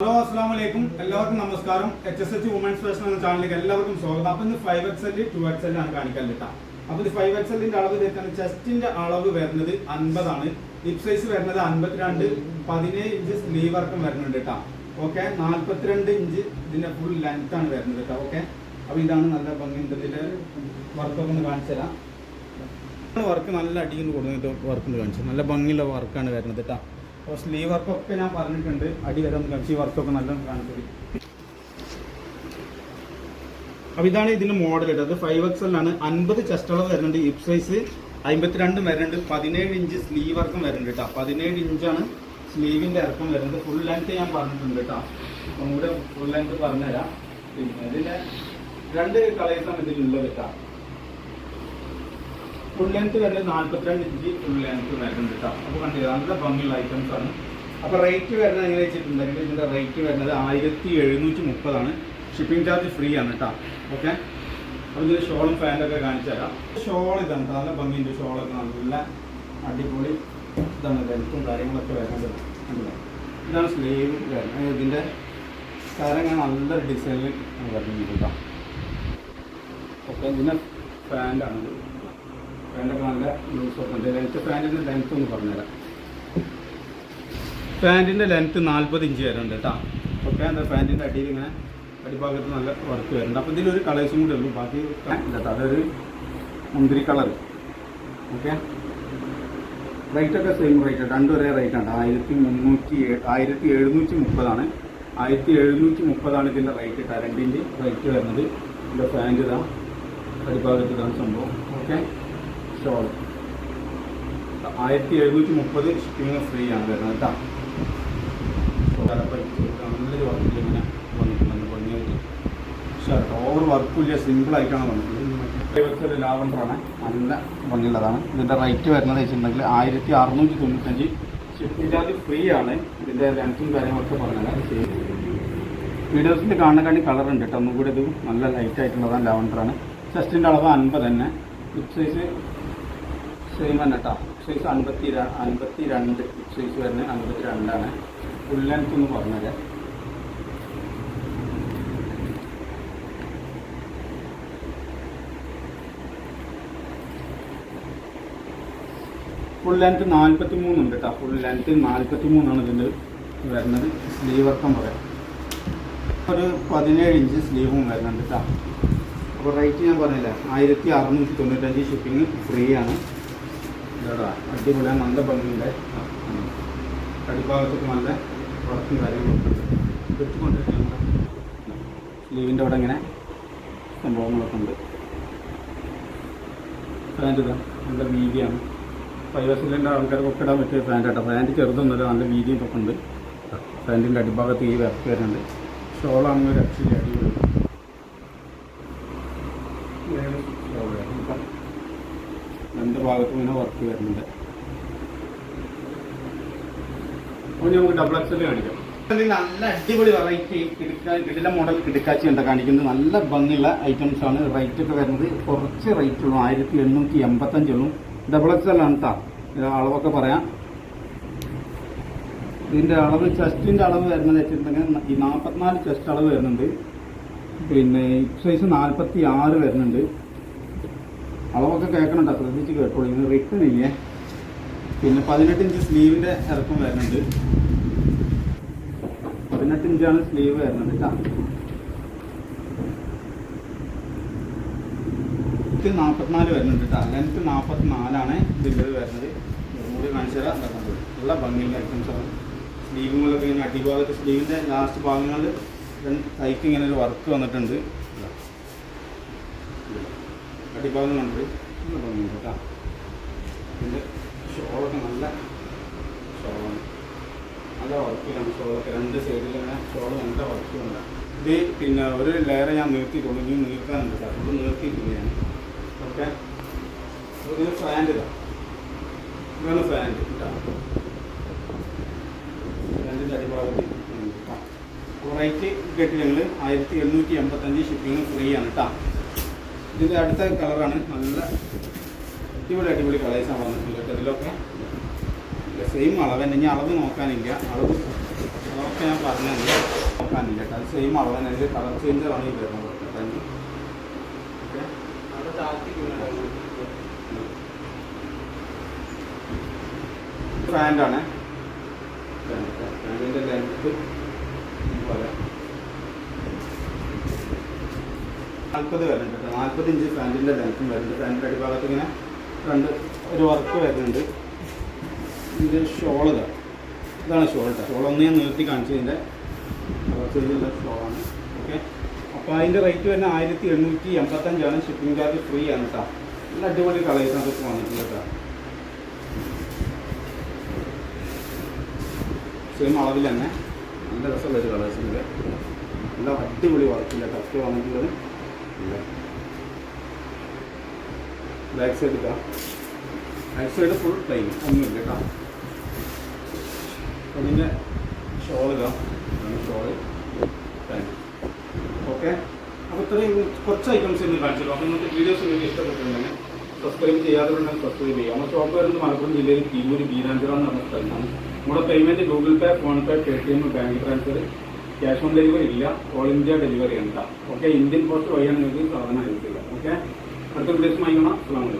Hello അസ്സാം വലൈക്കും എല്ലാവർക്കും നമസ്കാരം. H S H women's fashion എന്ന ചാനലിലേക്ക് എല്ലാവർക്കും സ്വാഗതം. അപ്പൊ ഇത് five X L two X L ആണ് കാണിക്കാൻ കിട്ടാം അപ്പൊ ഇത് ഫൈവ് എക്സ് എല്ലിന്റെ അളവ് തെറ്റാണ് ചെസ്റ്റിന്റെ അളവ് വരുന്നത് അൻപതാണ്. ഹിപ് സൈസ് വരുന്നത് അൻപത്തിരണ്ട്. പതിനേഴ് ഇഞ്ച് സ്ലീവ് വർക്കും വരുന്നുണ്ട് കേട്ടോ ഓക്കെ നാല്പത്തിരണ്ട് ഇഞ്ച് ഇതിന്റെ ഫുൾ ലെങ്ത് ആണ് വരുന്നത് കേട്ടോ ഓക്കെ അപ്പൊ ഇതാണ് നല്ല ഭംഗി. ഇതിന്റെ വർക്കൊക്കെ ഒന്ന് കാണിച്ചു തരാം. വർക്ക് നല്ല അടിയിൽ കൊടുക്കുന്ന വർക്ക് കാണിച്ചു നല്ല ഭംഗിയുള്ള വർക്കാണ് വരുന്നത് കേട്ടോ അപ്പോൾ സ്ലീവ് വർക്കൊക്കെ ഞാൻ പറഞ്ഞിട്ടുണ്ട്. അടി വരെ ഒന്ന് കാണിച്ചു വർക്കൊക്കെ നല്ല കാണിച്ചത് അപ്പോൾ ഇതാണ് ഇതിന്റെ മോഡൽ ഇട്ടത് ഫൈവ് എക്സ് ആണ്. അൻപത് ചെസ്റ്റ് അളവ് വരുന്നുണ്ട് ഹിപ് സൈസ് അമ്പത്തിരണ്ടും വരുന്നുണ്ട്. പതിനേഴ് ഇഞ്ച് സ്ലീവ് വർക്കും വരുന്നുണ്ട് കേട്ടോ. പതിനേഴ് ഇഞ്ചാണ് സ്ലീവിന്റെ ഇറക്കം വരുന്നത്. ഫുൾ ലെങ്ത് ഞാൻ പറഞ്ഞിട്ടുണ്ട് കേട്ടോ. ഒന്നുകൂടെ ഫുൾ ലെങ്ത് പറഞ്ഞുതരാം. പിന്നെ ഇതിന്റെ രണ്ട് കളേഴ്സാണ് ഇതിലുള്ളത് കേട്ടോ. ഫുൾ ലെങ്ത് വരുന്നത് നാല്പത്തിരണ്ട് ഇഞ്ച് ഫുൾ ലെങ്ത് വരുന്നുണ്ട് കേട്ടോ അപ്പോൾ കണ്ടില്ല നല്ല ഭംഗിയുള്ള ഐറ്റംസ് ആണ്. അപ്പോൾ റേറ്റ് വരുന്നത് എങ്ങനെ വെച്ചിട്ടുണ്ടെങ്കിൽ ഇതിന്റെ റേറ്റ് വരുന്നത് ആയിരത്തി എഴുന്നൂറ്റി മുപ്പതാണ്. ഷിപ്പിംഗ് ചാർജ് ഫ്രീ ആണ് കേട്ടോ ഓക്കെ അപ്പോൾ ഇതിൽ ഷോളും ഫാനൊക്കെ കാണിച്ചു തരാം. ഷോൾ ഇതാണ് നല്ല നല്ല ഭംഗിയുണ്ട് ഷോളൊക്കെ നല്ല അടിപൊളി ഇതാണ് ലെങ്ത്തും കാര്യങ്ങളൊക്കെ വരുന്നത്. കണ്ടില്ലേ? ഇതാണ് സ്ലീവ് ഇതിന്റെ കാര്യങ്ങൾ നല്ലൊരു ഡിസൈനിൽ വരുന്നുണ്ട് കേട്ടോ ഓക്കെ ഇതിന്റെ പാന്റാണിത് പാന്റൊക്കെ നല്ല ലൂസൊക്കെ ലെങ്ത്ത് പാന്റിന്റെ ലെങ്ത്ത് ഒന്ന് പറഞ്ഞുതരാം. പാന്റിന്റെ ലെങ്ത്ത് നാൽപ്പത് ഇഞ്ച് വരുന്നുണ്ട് കേട്ടോ. ഓക്കെ എന്താ പാന്റിന്റെ അടിയിൽ ഇങ്ങനെ അടിഭാഗത്ത് നല്ല വർക്ക് വരുന്നുണ്ട്. അപ്പോൾ ഇതിലൊരു കളേഴ്സും കൂടി ഉള്ളൂ. ബാക്കി കേട്ടോ അതൊരു മുന്തിരി കളർ ഓക്കെ റേറ്റൊക്കെ സെയിം റേറ്റ് രണ്ടും ഒരേ റേറ്റ് ആണ്. ആയിരത്തി മുന്നൂറ്റി ആയിരത്തി എഴുന്നൂറ്റി മുപ്പതാണ്. ആയിരത്തി എഴുന്നൂറ്റി മുപ്പതാണ് ഇതിന്റെ റേറ്റ് കറണ്ടിന്റെ റേറ്റ് വരുന്നത്. ഇതിന്റെ ഫാന്റ് ഇതാണ് അടിഭാഗത്ത് ഇതാണ് സംഭവം. Okay shawl. ആയിരത്തി എഴുന്നൂറ്റി മുപ്പത് ഷിപ്പിംഗ് ഫ്രീ ആണ് വരുന്നത് കേട്ടോ. നല്ലൊരു റേറ്റ് വരുന്നത് വെച്ചിട്ടുണ്ടെങ്കിൽ ആയിരത്തി അറുന്നൂറ്റി തൊണ്ണൂറ്റഞ്ച് ഷിപ്പിംഗ് ചാർജ് ഫ്രീ ആണ് ഇതിന്റെ ലെങ്ത്തും കാര്യങ്ങളൊക്കെ പറഞ്ഞാൽ വീഡിയോസിൽ കാണുന്ന കളർ ഉണ്ട് കേട്ടോ. ഒന്നും കൂടി ഇത് നല്ല ലൈറ്റ് ആയിട്ടുള്ളതാണ് ലാവണ്ടറാണ് ചെസ്റ്റിന്റെ അളവ് അൻപത് തന്നെ. ഹിപ് സൈസ് സെയിം തന്നെ കേട്ടോ. സൈസ് അൻപത്തി അൻപത്തി രണ്ട് സൈസ് വരുന്നത് അൻപത്തി രണ്ടാണ് ഫുൾ ലെങ്ത് എന്ന് പറഞ്ഞത്. ഫുൾ ലെങ്ത് നാൽപ്പത്തി മൂന്നുണ്ട് കേട്ടോ. ഫുൾ ലെങ്ത് നാൽപ്പത്തി മൂന്നാണ് ഇതിന്റെ വരുന്നത് സ്ലീവ് വർക്കം പറയാം. ഒരു പതിനേഴ് ഇഞ്ച് സ്ലീവും വരുന്നുണ്ട് കേട്ടോ. അപ്പോൾ റേറ്റ് ഞാൻ പറഞ്ഞില്ല? ആയിരത്തി അറുന്നൂറ്റി തൊണ്ണൂറ്റഞ്ച് ഷിപ്പിംഗ് ഫ്രീ ആണ്. അടിപൊളിയാണ് നല്ല ഭംഗിയുണ്ട്. അടിഭാഗത്തൊക്കെ നല്ല വർക്കും കാര്യങ്ങളൊക്കെ എടുത്തുകൊണ്ട് സ്ലീവിന്റെ അവിടെ ഇങ്ങനെ സംഭവങ്ങളൊക്കെ ഉണ്ട്. പാന്റ് ഇതാ നല്ല വീതിയാണ്. ഫൈവ് സിലിന്റെ ആൾക്കാർക്കൊക്കെ ഇടാൻ പറ്റിയ പാന്റ് കേട്ടോ. പാന്റ് ചെറുതൊന്നുമില്ല നല്ല വീതിയും ഒക്കെ ഉണ്ട്. പാന്റിന്റെ അടിഭാഗത്ത് ഈ വർക്ക് വരുന്നുണ്ട്. ഷോളാണെങ്കിൽ അച്ചിരി അടിപൊളി ഇതാണ് ഷോൾ വരുന്നത് കേട്ടോ. രണ്ട് ഭാഗത്തും ഇങ്ങനെ വർക്ക് വരുന്നുണ്ട്. അപ്പോൾ നമുക്ക് ഡബിൾ എക്സൽ കാണിക്കാം. നല്ല അടിപൊളി വെറൈറ്റി കിടില മോഡൽ കിടക്കാച്ചി ഉണ്ട് കാണിക്കുന്നത്. നല്ല ഭംഗിയുള്ള ഐറ്റംസ് ആണ്. റേറ്റ് ഒക്കെ വരുന്നത് കുറച്ച് റേറ്റ് ഉള്ളൂ. ആയിരത്തി എണ്ണൂറ്റി എൺപത്തഞ്ചുള്ളൂ ഡബിൾ എക്സൽ ആണ് കേട്ടോ. അളവൊക്കെ പറയാം. ഇതിന്റെ അളവ് ചെസ്റ്റിന്റെ അളവ് വരുന്നത് വെച്ചിട്ടുണ്ടെങ്കിൽ നാൽപ്പത്തിനാല് ചെസ്റ്റ് അളവ് വരുന്നുണ്ട്. പിന്നെ സൈസ് നാൽപ്പത്തി ആറ് വരുന്നുണ്ട്. അളവൊക്കെ കേൾക്കണുണ്ടോ. ശ്രദ്ധിച്ച് കേട്ടോളൂ. ഇന്ന് റിട്ടൺ ഇല്ലേ? പിന്നെ പതിനെട്ട് ഇഞ്ച് സ്ലീവിന്റെ ഇറക്കം വരുന്നുണ്ട്. പതിനെട്ട് ഇഞ്ചാണ് സ്ലീവ് വരുന്നത് കേട്ടോ ഇത് നാൽപ്പത്തിനാല് വരുന്നുണ്ട് കേട്ടോ ലെങ്ത്ത് നാൽപ്പത്തിനാലാണ് ഇതിന്റെ വരുന്നത്. ഇതും കൂടി കാണിച്ചു ഇതാ. നല്ല ഭംഗിയുള്ള ഐറ്റംസ് ആണ്. സ്ലീവുകളൊക്കെ ഇങ്ങനെ അടിഭാഗത്ത് സ്ലീവിന്റെ ലാസ്റ്റ് ഭാഗങ്ങളിൽ കൈക്ക് ഇങ്ങനെ ഒരു വർക്ക് വന്നിട്ടുണ്ട്. ഇതാ. അടിഭാഗം കണ്ടത് ഒന്ന് ഭംഗിയുണ്ട് കേട്ടോ. ഇതിന്റെ ഷോളൊക്കെ നല്ല ഷോളാണ്. നല്ല വർക്കിലാണ് ഷോളൊക്കെ. രണ്ട് സൈഡിലിങ്ങനെ ഷോൾ നല്ല വർക്കുണ്ട് ഇത് പിന്നെ ഒരു ലെയർ ഞാൻ നിർത്തിയിട്ടുള്ളൂ ഇനി നീർക്കാനുണ്ട് കേട്ടോ. ഫുള്ള് നിർത്തിയിട്ടില്ല ഓക്കെ. ഇത് ഫാന്റ് ഇതാ. ഇതാണ് ഫാന്റ് കേട്ടോ. ഫാന്റിന്റെ അടിഭാഗത്ത് റേറ്റ് കേട്ട്. ഞങ്ങൾ ആയിരത്തി എണ്ണൂറ്റി എൺപത്തഞ്ച് ഷിപ്പിംഗ് ഫ്രീ ആണ് കേട്ടോ. ഇതിന്റെ അടുത്ത കളറാണ് നല്ല അടിപൊളി അടിപൊളി കളേഴ്സാണ് വന്നിട്ടുള്ളത് ഇതിലൊക്കെ സെയിം അളവ് തന്നെ. ഇനി അളവ് നോക്കാനില്ല. അളവ് അളവൊക്കെ ഞാൻ പറഞ്ഞത് നോക്കാനില്ല കേട്ടോ. അത് സെയിം അളവ് തന്നെ. ഇതിൽ കളർ ചേഞ്ച് ആണ് ഈ വരുന്നത്. കേട്ടോ ഫാന്റാണ് ഫാനിന്റെ ലെങ്ത് പോലെ നാൽപ്പത് വരുന്നുണ്ട് കേട്ടോ. നാൽപ്പത് ഇഞ്ച് ഫാന്റിന്റെ ലെങ്ത്തും വരുന്നുണ്ട്. ഫാന്റിന്റെ അടിഭാഗത്ത് ഇങ്ങനെ രണ്ട് ഒരു വർക്ക് വരുന്നുണ്ട്. ഇതിന്റെ ഷോൾ ഇതാ. ഇതാണ് ഷോൾ ഷോൾ ഒന്ന് ഞാൻ നിർത്തി കാണിച്ചതിന്റെ ചേഞ്ചുള്ള ഷോളാണ് ഓക്കെ അപ്പോൾ അതിന്റെ റേറ്റ് വരുന്ന ആയിരത്തി എണ്ണൂറ്റി എൺപത്തഞ്ചാണ് ഷിപ്പിംഗ് ചാർജ് ഫ്രീ ആണ് കേട്ടോ നല്ല അടിപൊളി കളേഴ്സ് അതൊക്കെ വന്നിട്ടുണ്ട് കേട്ടോ സെയിം അളവിൽ തന്നെ. നല്ല രസമുള്ള ഒരു കളേഴ്സ് ഉണ്ട് നല്ല അടിപൊളി വർക്കില്ല ടച്ച് വന്നിട്ടുള്ളത്. Back side back side full plain ഒന്നുമില്ല കേട്ടോ. അതിന്റെ ഷോൾ ഇതാ ഷോൾ ഓക്കെ അപ്പോൾ ഇത്രയും കുറച്ച് ഐറ്റംസ് ഇന്ന് കാണിച്ചല്ലോ അപ്പോൾ നിങ്ങൾക്ക് വീഡിയോസ് നിങ്ങൾക്ക് ഇഷ്ടപ്പെട്ടിട്ടുണ്ടെങ്കിൽ സബ്സ്ക്രൈബ് ചെയ്യാത്തവരുണ്ടെങ്കിൽ സബ്സ്ക്രൈബ് ചെയ്യാം നമ്മൾ ഷോപ്പ് വരുന്നത് മലപ്പുറം ജില്ലയിൽ തിരൂർ ബീരാഞ്ചിറ എന്ന് പറഞ്ഞ സ്ഥലമാണ്. നമ്മുടെ payment Google Pay PhonePe Paytm bank transfer cash on delivery ഇല്ല. ഓൾ ഇന്ത്യ ഡെലിവറി ഉണ്ട് ഓക്കെ ഇന്ത്യൻ പോസ്റ്റ് വഴിയാണ് നിങ്ങൾക്ക് സാധനം അയക്കില്ല ഓക്കെ അടുത്ത ഉദ്ദേശം വാങ്ങിക്കണം അസ്സാം വലൈക്കും